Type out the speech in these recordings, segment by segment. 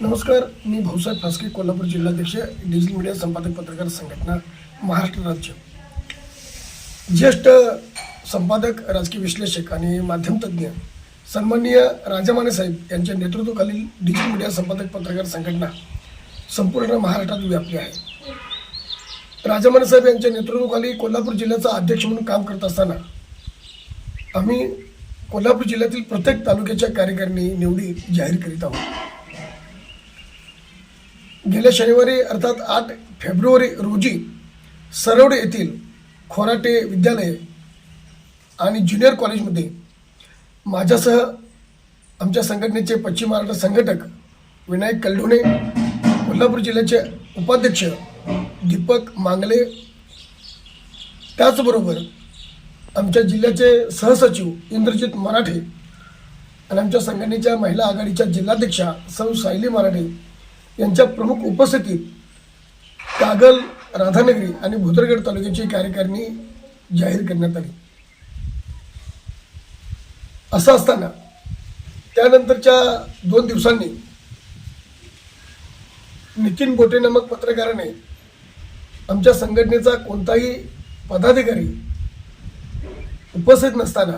नमस्कार मी भाऊसाहेब फासके कोल्हापूर जिल्हाध्यक्ष digital media संपादक पत्रकार संघटना महाराष्ट्र राज्य. ज्येष्ठ संपादक राजकीय विश्लेषक आणि माध्यमतज्ञ सन्माननीय राजामाने साहेब यांच्या नेतृत्वाखालील डिजिटल मीडिया संपादक पत्रकार संघटना संपूर्ण महाराष्ट्रात व्यापली आहे. राजामाने साहेब यांच्या नेतृत्वाखाली कोल्हापूर जिल्ह्याचा अध्यक्ष म्हणून काम करत असताना आम्ही कोल्हापूर जिल्ह्यातील प्रत्येक तालुक्याच्या कार्यकारिणी निवडी जाहीर करीत आहोत. गेल्या शनिवारी अर्थात आठ फेब्रुवारी रोजी सरवडे येथील खोराटे विद्यालय आणि ज्युनियर कॉलेजमध्ये माझ्यासह आमच्या संघटनेचे पश्चिम महाराष्ट्र संघटक विनायक कलढोणे कोल्हापूर जिल्ह्याचे उपाध्यक्ष दीपक मांगले त्याचबरोबर आमच्या जिल्ह्याचे सहसचिव इंद्रजित मराठे आणि आमच्या संघटनेच्या महिला आघाडीच्या जिल्हाध्यक्षा सौ सायली मराठे यांच्या प्रमुख उपस्थितीत कागल राधानगरी आणि भुदरगड तालुक्याची कार्यकारिणी जाहीर करण्यात आली. असं असताना त्यानंतरच्या दोन दिवसांनी नितीन गोटे नामक पत्रकाराने आमच्या संघटनेचा कोणताही पदाधिकारी उपस्थित नसताना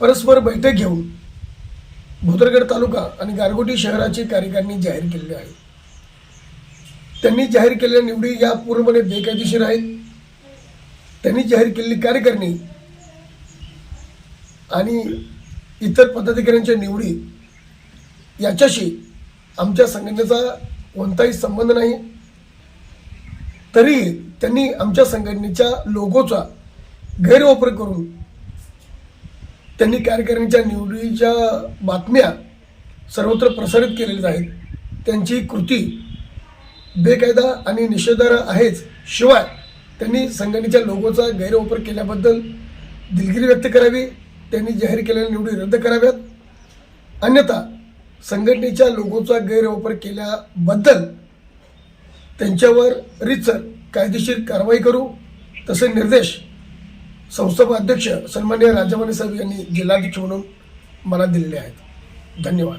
परस्पर बैठक घेऊन भुदरगड तालुका आणि गारगोटी शहराचे कार्यकारिणी जाहीर केलेले आहे त्यांनी जाहीर केलेल्या निवडी या पूर्णपणे बेकायदेशीर आहेत. त्यांनी जाहीर केलेली कार्यकारिणी आणि इतर पदाधिकाऱ्यांच्या निवडी याच्याशी आमच्या संघटनेचा कोणताही संबंध नाही. तरीही त्यांनी आमच्या संघटनेच्या लोगोचा गैरवापर करून त्यांनी कार्यकारिणीच्या निवडीच्या बातम्या सर्वत्र प्रसारित केलेल्या आहेत. त्यांची कृती बेकायदा आणि निषेधार्ह आहेच. शिवाय त्यांनी संघटनेच्या लोगोचा गैरवापर केल्याबद्दल दिलगिरी व्यक्त करावी. त्यांनी जाहीर केलेल्या निवडी रद्द कराव्यात. अन्यथा संघटनेच्या लोगोचा गैरवापर केल्याबद्दल त्यांच्यावर रितसर कायदेशीर कारवाई करू. तसे निर्देश संस्थापक अध्यक्ष सन्मान्य राजामाने साहेब यांनी जिल्हाध्यक्ष म्हणून मला दिलेले आहेत. धन्यवाद.